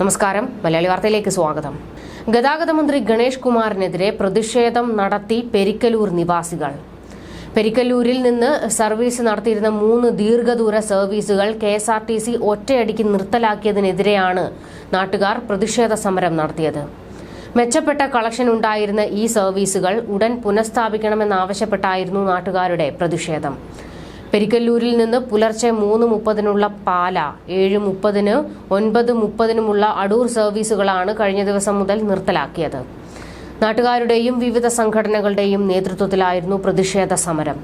നമസ്കാരം. മലയാളി വാർത്തയിലേക്ക് സ്വാഗതം. ഗതാഗത മന്ത്രി ഗണേഷ് കുമാറിനെതിരെ പ്രതിഷേധം നടത്തി പെരിക്കലൂർ നിവാസികൾ. പെരിക്കല്ലൂരിൽ നിന്ന് സർവീസ് നടത്തിയിരുന്ന മൂന്ന് ദീർഘദൂര സർവീസുകൾ K S R T C ഒറ്റയടിക്ക് നിർത്തലാക്കിയതിനെതിരെയാണ് നാട്ടുകാർ പ്രതിഷേധ സമരം നടത്തിയത്. മെച്ചപ്പെട്ട കളക്ഷൻ ഉണ്ടായിരുന്ന ഈ സർവീസുകൾ ഉടൻ പുനഃസ്ഥാപിക്കണമെന്നാവശ്യപ്പെട്ടായിരുന്നു നാട്ടുകാരുടെ പ്രതിഷേധം. പെരിക്കല്ലൂരിൽ നിന്ന് പുലർച്ചെ മൂന്ന് മുപ്പതിനുള്ള പാല ഏഴ് മുപ്പതിന് ഒൻപത് മുപ്പതിനുമുള്ള അടൂർ സർവീസുകളാണ് കഴിഞ്ഞ ദിവസം മുതൽ നിർത്തലാക്കിയത്. നാട്ടുകാരുടെയും വിവിധ സംഘടനകളുടെയും നേതൃത്വത്തിലായിരുന്നു പ്രതിഷേധ സമരം.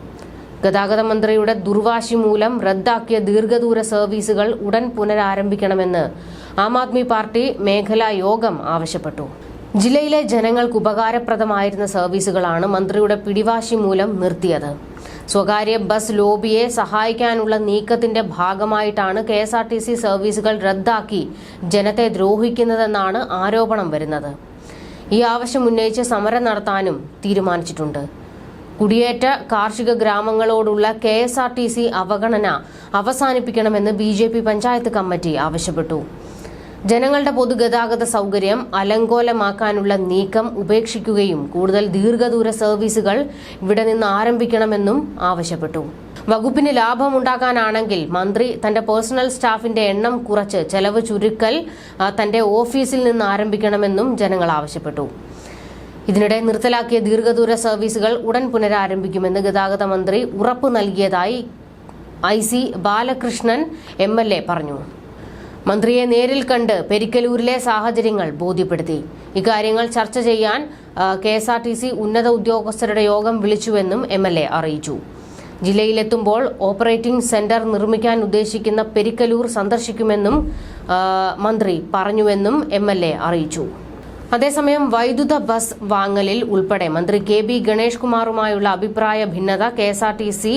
ഗതാഗത മന്ത്രിയുടെ ദുർവാശി മൂലം റദ്ദാക്കിയ ദീർഘദൂര സർവീസുകൾ ഉടൻ പുനരാരംഭിക്കണമെന്ന് ആം ആദ്മി പാർട്ടി മേഖലാ യോഗം ആവശ്യപ്പെട്ടു. ജില്ലയിലെ ജനങ്ങൾക്ക് ഉപകാരപ്രദമായിരുന്ന സർവീസുകളാണ് മന്ത്രിയുടെ പിടിവാശി മൂലം നിർത്തിയത്. സ്വകാര്യ ബസ് ലോബിയെ സഹായിക്കാനുള്ള നീക്കത്തിന്റെ ഭാഗമായിട്ടാണ് K S R T C സർവീസുകൾ റദ്ദാക്കി ജനത്തെ ദ്രോഹിക്കുന്നതെന്നാണ് ആരോപണം വരുന്നത്. ഈ ആവശ്യം ഉന്നയിച്ച് സമരം നടത്താനും തീരുമാനിച്ചിട്ടുണ്ട്. കുടിയേറ്റ കാർഷിക ഗ്രാമങ്ങളോടുള്ള K S R T C അവഗണന അവസാനിപ്പിക്കണമെന്ന് B J P panchayat committee ആവശ്യപ്പെട്ടു. ജനങ്ങളുടെ പൊതുഗതാഗത സൗകര്യം അലങ്കോലമാക്കാനുള്ള നീക്കം ഉപേക്ഷിക്കുകയും കൂടുതൽ ദീർഘദൂര സർവീസുകൾ ഇവിടെ നിന്ന് ആരംഭിക്കണമെന്നും ആവശ്യപ്പെട്ടു. വകുപ്പിന് ലാഭമുണ്ടാക്കാനാണെങ്കിൽ മന്ത്രി തന്റെ പേഴ്സണൽ സ്റ്റാഫിന്റെ എണ്ണം കുറച്ച് ചെലവ് ചുരുക്കൽ തന്റെ ഓഫീസിൽ നിന്ന് ആരംഭിക്കണമെന്നും ജനങ്ങൾ ആവശ്യപ്പെട്ടു. ഇതിനിടെ നിർത്തലാക്കിയ ദീർഘദൂര സർവീസുകൾ ഉടൻ പുനരാരംഭിക്കുമെന്ന് ഗതാഗത മന്ത്രി ഉറപ്പു നൽകിയതായി I C Balakrishnan M L A പറഞ്ഞു. മന്ത്രിയെ നേരിൽ കണ്ട് പെരിക്കലൂരിലെ സാഹചര്യങ്ങൾ ബോധ്യപ്പെടുത്തി. ഇക്കാര്യങ്ങൾ ചർച്ച ചെയ്യാൻ K S R T C ഉന്നത ഉദ്യോഗസ്ഥരുടെ യോഗം വിളിച്ചുവെന്നും എം എൽ എ അറിയിച്ചു. ജില്ലയിലെത്തുമ്പോൾ ഓപ്പറേറ്റിംഗ് സെന്റർ നിർമ്മിക്കാൻ ഉദ്ദേശിക്കുന്ന പെരിക്കലൂർ സന്ദർശിക്കുമെന്നും മന്ത്രി പറഞ്ഞുവെന്നും എം എൽ എ അറിയിച്ചു. അതേസമയം വൈദ്യുത ബസ് വാങ്ങലിൽ ഉൾപ്പെടെ മന്ത്രി കെ ബി ഗണേഷ് കുമാറുമായുള്ള അഭിപ്രായ ഭിന്നത K S R T C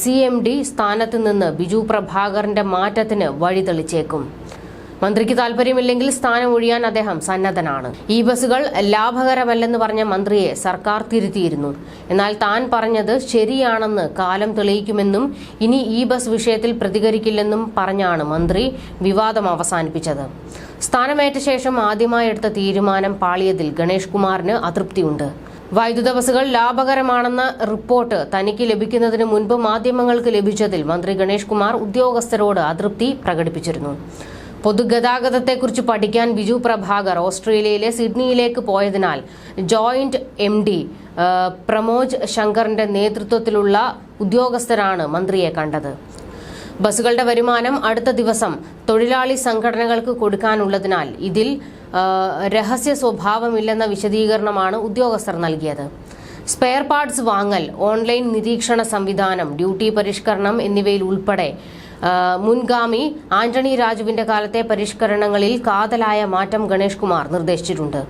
C M D സ്ഥാനത്ത് നിന്ന് ബിജു പ്രഭാകറിന്റെ മാറ്റത്തിന് വഴിതെളിച്ചേക്കും. മന്ത്രിക്ക് താൽപര്യമില്ലെങ്കിൽ സ്ഥാനം ഒഴിയാൻ അദ്ദേഹം സന്നദ്ധനാണ്. ഈ ബസ്സുകൾ ലാഭകരമല്ലെന്ന് പറഞ്ഞ മന്ത്രിയെ സർക്കാർ തിരുത്തിയിരുന്നു. എന്നാൽ താൻ പറഞ്ഞത് ശരിയാണെന്ന് കാലം തെളിയിക്കുമെന്നും ഇനി ഈ ബസ് വിഷയത്തിൽ പ്രതികരിക്കില്ലെന്നും പറഞ്ഞാണ് മന്ത്രി വിവാദം അവസാനിപ്പിച്ചത്. സ്ഥാനമേറ്റ ശേഷം ആദ്യമായി എടുത്ത തീരുമാനം പാളിയതിൽ ഗണേഷ് കുമാറിന് അതൃപ്തിയുണ്ട്. വൈദ്യുത ബസ്സുകൾ ലാഭകരമാണെന്ന റിപ്പോർട്ട് തനിക്ക് ലഭിക്കുന്നതിന് മുൻപ് മാധ്യമങ്ങൾക്ക് ലഭിച്ചതിൽ മന്ത്രി ഗണേഷ് കുമാർ ഉദ്യോഗസ്ഥരോട് അതൃപ്തി പ്രകടിപ്പിച്ചിരുന്നു. പൊതുഗതാഗതത്തെക്കുറിച്ച് പഠിക്കാൻ ബിജു പ്രഭാകർ ഓസ്ട്രേലിയയിലെ സിഡ്നിയിലേക്ക് പോയതിനാൽ ജോയിന്റ് എം ഡി പ്രമോജ് ശങ്കറിന്റെ നേതൃത്വത്തിലുള്ള ഉദ്യോഗസ്ഥരാണ് മന്ത്രിയെ കണ്ടത്. ബസ്സുകളുടെ വരുമാനം അടുത്ത ദിവസം തൊഴിലാളി സംഘടനകൾക്ക് കൊടുക്കാനുള്ളതിനാൽ ഇതിൽ രഹസ്യ സ്വഭാവമില്ലെന്ന വിശദീകരണമാണ് ഉദ്യോഗസ്ഥർ നൽകിയത്. സ്പെയർ പാർട്സ് വാങ്ങൽ ഓൺലൈൻ നിരീക്ഷണ സംവിധാനം ഡ്യൂട്ടി പരിഷ്കരണം എന്നിവയിൽ ഉൾപ്പെടെ മുൻഗാമി ആന്റണി രാജുവിന്റെ കാലത്തെ പരിഷ്കരണങ്ങളിൽ കാതലായ മാറ്റം ഗണേഷ് കുമാർ നിർദ്ദേശിച്ചിട്ടുണ്ട്.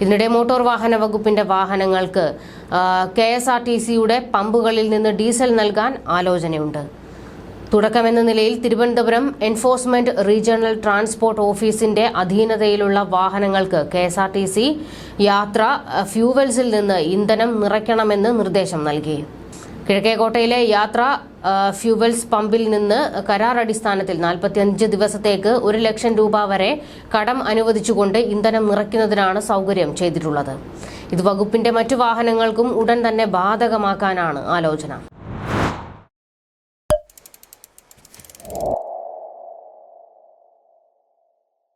ഇതിനിടെ മോട്ടോർ വാഹന വകുപ്പിന്റെ വാഹനങ്ങൾക്ക് കെ എസ് ആർ ടി സിയുടെ പമ്പുകളിൽ നിന്ന് ഡീസൽ നൽകാൻ ആലോചനയുണ്ട്. തുടക്കമെന്ന നിലയിൽ തിരുവനന്തപുരം എൻഫോഴ്സ്മെന്റ് റീജിയണൽ ട്രാൻസ്പോർട്ട് ഓഫീസിന്റെ അധീനതയിലുള്ള വാഹനങ്ങൾക്ക് K S R T C യാത്ര ഫ്യൂവൽസിൽ നിന്ന് ഇന്ധനം നിറയ്ക്കണമെന്ന് നിർദ്ദേശം നൽകി. കിഴക്കേക്കോട്ടയിലെ യാത്ര ഫ്യൂവൽസ് പമ്പിൽ നിന്ന് കരാർ അടിസ്ഥാനത്തിൽ നാൽപ്പത്തിയഞ്ച് ദിവസത്തേക്ക് ഒരു ലക്ഷം രൂപ വരെ കടം അനുവദിച്ചുകൊണ്ട് ഇന്ധനം നിറയ്ക്കുന്നതിനാണ് സൗകര്യം ചെയ്തിട്ടുള്ളത്. ഇത് വകുപ്പിന്റെ മറ്റു വാഹനങ്ങൾക്കും ഉടൻ തന്നെ ബാധകമാക്കാനാണ് ആലോചന.